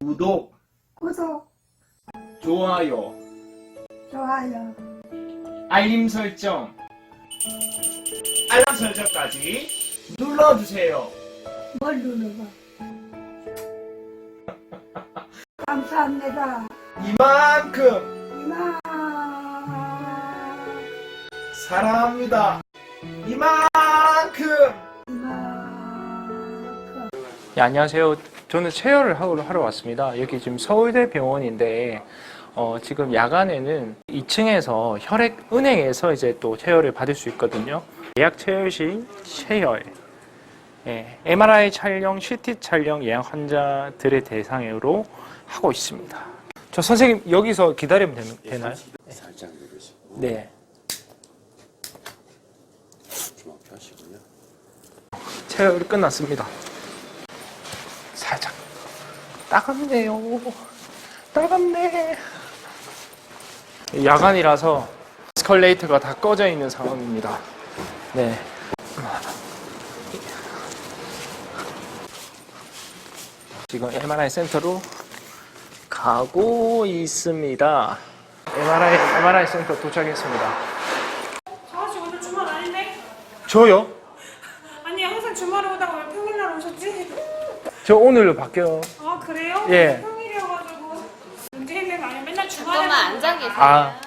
구독, 구독, 좋아요, 좋아요, 알림 설정, 알람 설정까지 눌러주세요. 뭘 누르고. 감사합니다. 이만큼 이만. 사랑합니다. 이만큼. 이만큼. 네, 안녕하세요. 저는 체열을 하러, 왔습니다. 여기 지금 서울대 병원인데, 어, 지금 야간에는 2층에서 혈액 은행에서 이제 또 체열을 받을 수 있거든요. 예약 체열실 체열. 예, MRI 촬영, CT 촬영 예약 환자들의 대상으로 하고 있습니다. 저 선생님 여기서 기다리면 되는, 되나요? 살짝 누르시고 네. 펴시고요. 체열이 끝났습니다. 따갑네요. 따갑네. 야간이라서 스컬레이터가 다 꺼져 있는 상황입니다. 네. 지금 MRI 센터로 가고 있습니다. MRI MRI 센터 도착했습니다. 아저씨 오늘 주말 아닌데? 저요? 아니 항상 주말에 오다가 왜 평일날 오셨지? 저 오늘로 바뀌어. 아 그래요? 예. 평일이어가지고 문제는 아니 맨날 주말에 잠깐만 앉아 계세요. 아,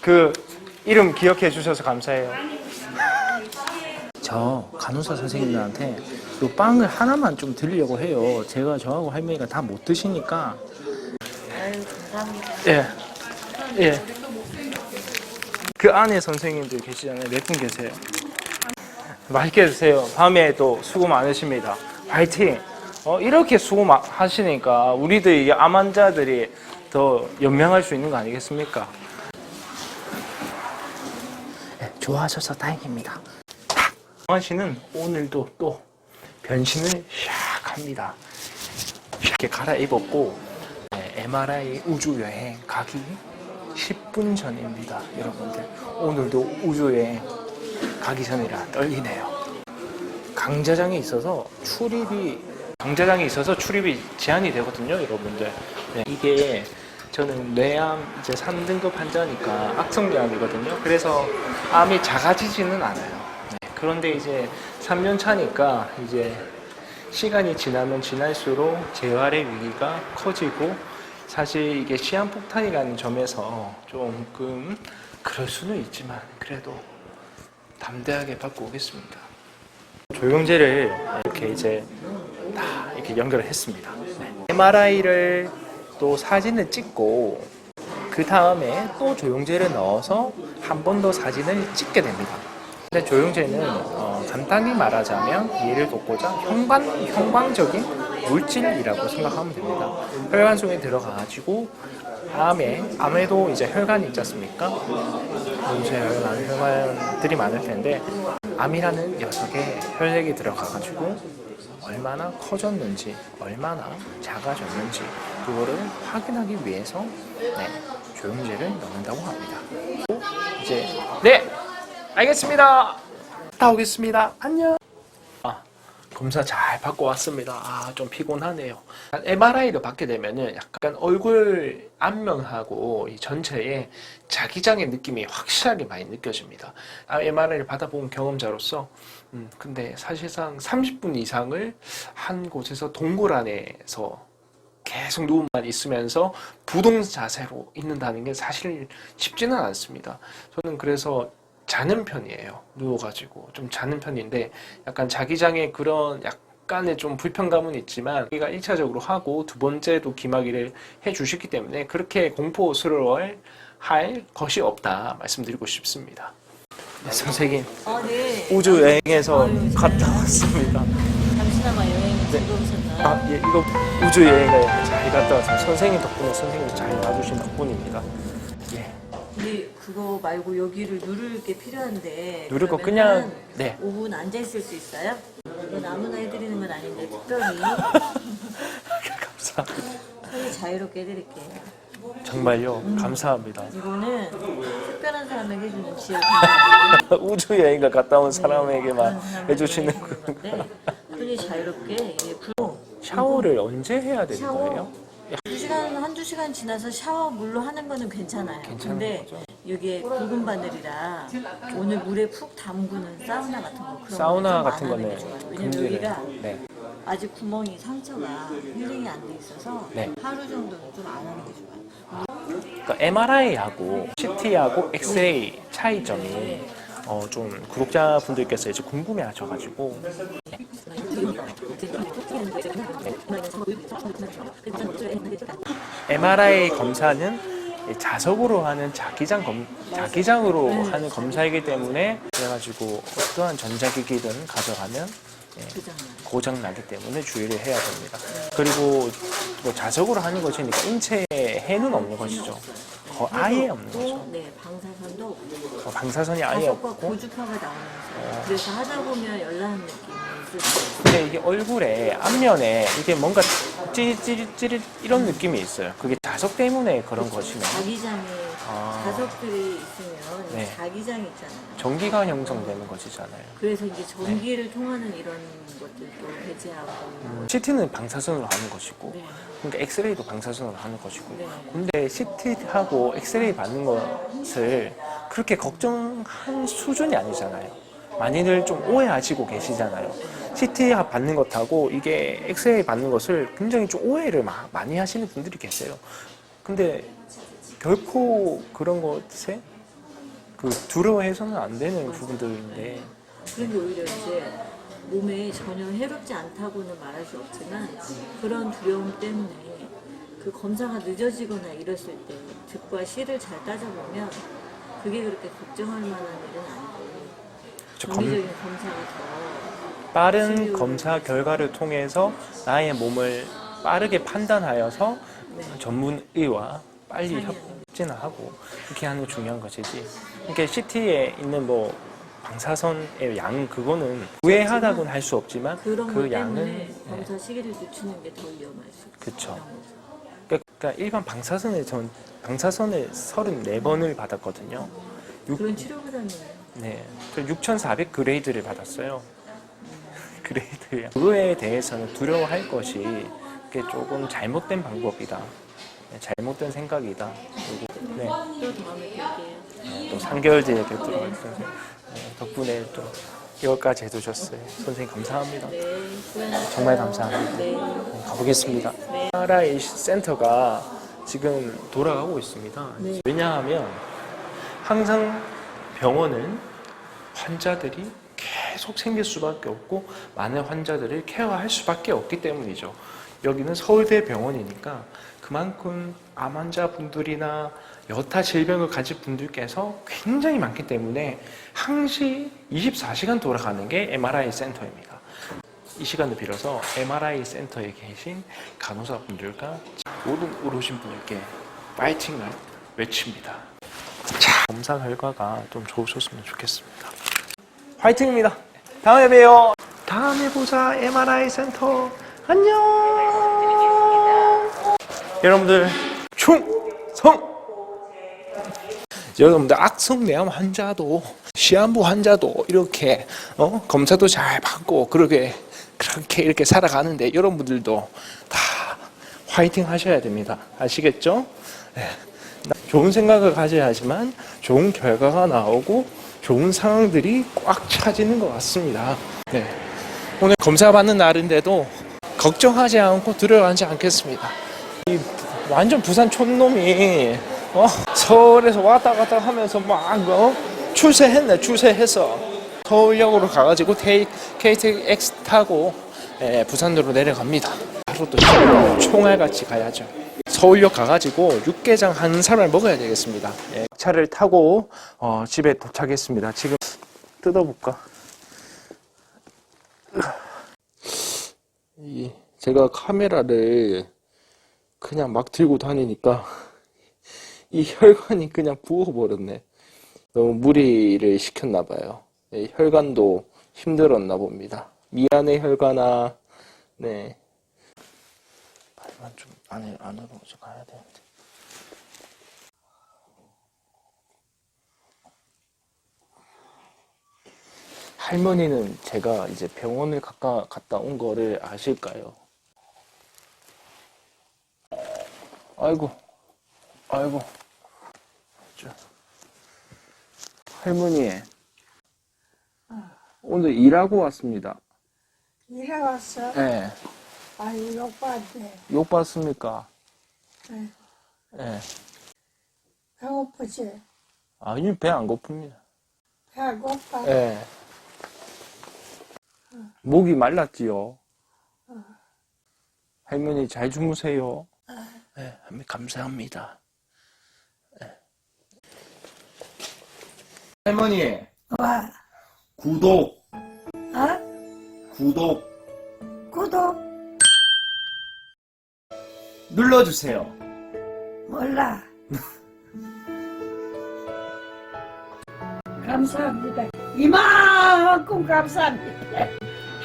그 이름 기억해 주셔서 감사해요. 저 간호사 선생님들한테 요 빵을 하나만 좀 드리려고 해요. 제가 저하고 할머니가 다 못 드시니까. 아유 감사합니다. 예, 예. 그 안에 선생님들 계시잖아요. 몇 분 계세요? 맛있게 드세요. 밤에도 수고 많으십니다. 화이팅! 어, 이렇게 수고 마- 하시니까 우리들 이 암 환자들이 더 연명할 수 있는 거 아니겠습니까? 네, 좋아하셔서 다행입니다. 정환 씨는 오늘도 또 변신을 샥 합니다. 이렇게 갈아입었고 네, MRI 우주 여행 가기 10분 전입니다, 여러분들. 오늘도 우주 여행 가기 전이라 떨리네요. 강자장이 있어서 출입이 강자장이 있어서 출입이 제한이 되거든요, 여러분들. 네, 이게 저는 뇌암 이제 3등급 환자니까 악성뇌암이거든요. 그래서 암이 작아지지는 않아요. 네, 그런데 이제 3년 차니까 이제 시간이 지나면 지날수록 재활의 위기가 커지고 사실 이게 시한폭탄이라는 점에서 조금 그럴 수는 있지만 그래도 담대하게 받고 오겠습니다. 조영제를 이렇게 이제 다 이렇게 연결을 했습니다. MRI를 또 사진을 찍고 그 다음에 또 조영제를 넣어서 한 번 더 사진을 찍게 됩니다. 근데 조영제는 어, 간단히 말하자면 이해를 돕고자 형광, 형광적인 물질이라고 생각하면 됩니다. 혈관 속에 들어가가지고 암에 암에도 이제 혈관이 있지 않습니까? 문제 혈관, 혈관들이 많을 텐데 암이라는 녀석에 혈액이 들어가가지고 얼마나 커졌는지, 얼마나 작아졌는지 그거를 확인하기 위해서 네, 조영제를 넣는다고 합니다. 이제 네 알겠습니다. 갔다 오겠습니다. 안녕. 아, 검사 잘 받고 왔습니다. 아, 좀 피곤하네요. MRI를 받게 되면은 약간 얼굴 안면하고 이 전체에 자기장의 느낌이 확실하게 많이 느껴집니다. 아, MRI를 받아본 경험자로서, 음, 근데 사실상 30분 이상을 한 곳에서 동굴 안에서 계속 누움만 있으면서 부동 자세로 있는다는 게 사실 쉽지는 않습니다. 저는 그래서 자는 편이에요. 누워가지고 좀 자는 편인데 약간 자기장의 그런 약간의 좀 불편감은 있지만 우리가 1차적으로 하고 두 번째도 기마기를 해 주셨기 때문에 그렇게 공포스러워할 할 것이 없다 말씀드리고 싶습니다. 네, 선생님 아 네. 우주 여행에서 갔다 왔습니다. 잠시나마 여행 네. 즐거우셨나요? 아, 예, 이거 우주 여행을 잘 갔다 왔습니다. 선생님 덕분에 선생님이 잘 봐주신 덕분입니다. 예. 근데 그거 말고 여기를 누를 게 필요한데 누를 거 그러면은 그냥 네 5분 앉아 있을 수 있어요? 이건 아무나 해드리는 건 아닌데 특별히 감사합니다. 손이 자유롭게 해드릴게요. 정말요 감사합니다. 이거는 특별한 사람에게 해주는 지역 우주 여행을 갔다 온 사람에게만 그런 사람에게 해주시는 건데 손이 자유롭게 이게 불 샤워를 언제 해야 되는 샤워? 거예요? 두 시간 한두 시간 지나서 샤워 물로 하는 거는 괜찮아요. 괜찮은 근데 거죠? 이게 굵은 바늘이라 오늘 물에 푹 담그는 사우나 같은 거 그런 사우나 같은 거는. 왜냐면 금지를. 여기가 네. 아직 구멍이 상처가 힐링이 안 돼 있어서 네. 하루 정도는 좀 안 하는 게 좋아요. 그러니까 MRI하고 CT하고 엑스레이 차이점이 어, 좀 구독자분들께서 이제 궁금해하셔가지고 MRI 검사는 자석으로 하는 자기장 검 자기장으로 하는 검사이기 때문에 그래가지고 어떠한 전자기기든 가져가면 그잖아요. 고장 나기 때문에 주의를 해야 됩니다. 그리고 뭐 자석으로 하는 것이니까 인체에 해는 없는 것이죠. 거 아예 없는 거죠. 네, 방사선도 어, 방사선이 아예 없고 어. 고주파가 나오면서 그래서 하다 보면 열나는 있어요. 근데 이게 얼굴에 앞면에 이게 뭔가 찌릿찌릿찌릿 이런 느낌이 있어요. 그게 자석 때문에 그런 것이면 자기장에 아. 자석들이 있으면 네. 자기장 있잖아요. 전기가 형성되는 것이잖아요. 그래서 이제 전기를 통하는 이런 것들도 배제하고 CT는 방사선으로 하는 것이고 네. 그러니까 엑스레이도 방사선으로 하는 것이고 네. 근데 CT하고 엑스레이 받는 것을 그렇게 걱정한 수준이 아니잖아요. 많이들 좀 오해하시고 계시잖아요. CT 받는 것하고 이게 엑스레이 받는 것을 굉장히 좀 오해를 마- 많이 하시는 분들이 계세요. 근데 결코 그런 것에 그 두려워해서는 안 되는 부분들인데 그런 게 오히려 이제 몸에 전혀 해롭지 않다고는 말할 수 없지만 그런 두려움 때문에 그 검사가 늦어지거나 이랬을 때 득과 실을 잘 따져보면 그게 그렇게 걱정할 만한 일은 아니 고저 검- 정기적인 검사가 더 빠른 검사 결과를 통해서 나의 몸을 빠르게 판단하여서 전문의와 빨리 상의하는. 협진하고 그렇게 하는 게 중요한 것이지. 이게 CT에 있는 뭐 방사선의 양 그거는 우회하다고는 할 수 없지만 그런 그 것 양은 때문에 네, 검사 시기를 늦추는 게 더 위험할 수 있어요. 그쵸. 그러니까 일반 방사선에 전 방사선을 34번을 받았거든요. 육- 그런 치료보다는 네, 저6,400 그레이드를 받았어요. 그레이드요. 그거에 대해서는 두려워할 것이 그게 조금 잘못된 방법이다. 네, 잘못된 생각이다. 그리고 네, 또 다음에 뵐게요. 또 3개월 뒤에 뵙도록 하겠습니다. 네, 덕분에 또 이것까지 해주셨어요. 선생님 감사합니다. 네. 정말 감사합니다. 네. 네, 가보겠습니다. MRI 센터가 지금 돌아가고 있습니다. 네. 왜냐하면 항상 병원은 환자들이 계속 생길 수밖에 없고 많은 환자들을 케어할 수밖에 없기 때문이죠. 여기는 서울대 병원이니까 그만큼 암 환자분들이나 여타 질병을 가진 분들께서 굉장히 많기 때문에 항시 24시간 돌아가는 게 MRI 센터입니다. 이 시간을 빌어서 MRI 센터에 계신 간호사분들과 모든 오르신 분들께 파이팅을 외칩니다. 자, 검사 결과가 좀 좋으셨으면 좋겠습니다. 화이팅입니다. 다음에 봬요. 다음에 보자. MRI 센터. 안녕. 여러분들 충성. 여러분들 악성내암 환자도 시한부 환자도 이렇게 어? 검사도 잘 받고 그렇게 그렇게 이렇게 살아가는데 여러분들도 다 화이팅 하셔야 됩니다. 아시겠죠? 네. 좋은 생각을 가져야 하지만 좋은 결과가 나오고 좋은 상황들이 꽉 차지는 것 같습니다. 네. 오늘 검사 받는 날인데도 걱정하지 않고 두려워하지 않겠습니다. 이 완전 부산 촌놈이 어? 서울에서 왔다 갔다 하면서 막 어? 출세했네 출세해서 서울역으로 가가지고 KTX 타고 예, 부산으로 내려갑니다. 바로 또 총알같이 가야죠. 서울역 가가지고 육개장 한 사발 먹어야 되겠습니다. 예, 차를 타고 어, 집에 도착했습니다. 지금 뜯어볼까? 이 제가 카메라를 그냥 막 들고 다니니까 이 혈관이 그냥 부어버렸네. 너무 무리를 시켰나 봐요. 예, 혈관도 힘들었나 봅니다. 미안해 혈관아. 네. 발만 좀 안에 안으로 좀 가야 되는데. 할머니는 제가 이제 병원을 갔다, 갔다 온 거를 아실까요? 아이고, 아이고. 자. 할머니, 오늘 일하고 왔습니다. 일해 왔어? 예. 아유, 욕받네. 욕 받습니까? 네. 예. 배고프지? 아니, 배 안 고픕니다. 배고파? 예. 목이 말랐지요. 할머니 잘 주무세요. 예, 할머니 감사합니다. 할머니, 와, 구독, 어? 구독 구독? 눌러주세요. 몰라. 감사합니다. 이만큼 감사합니다.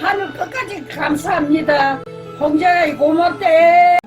하늘 끝까지 감사합니다. 홍자야 고맙대.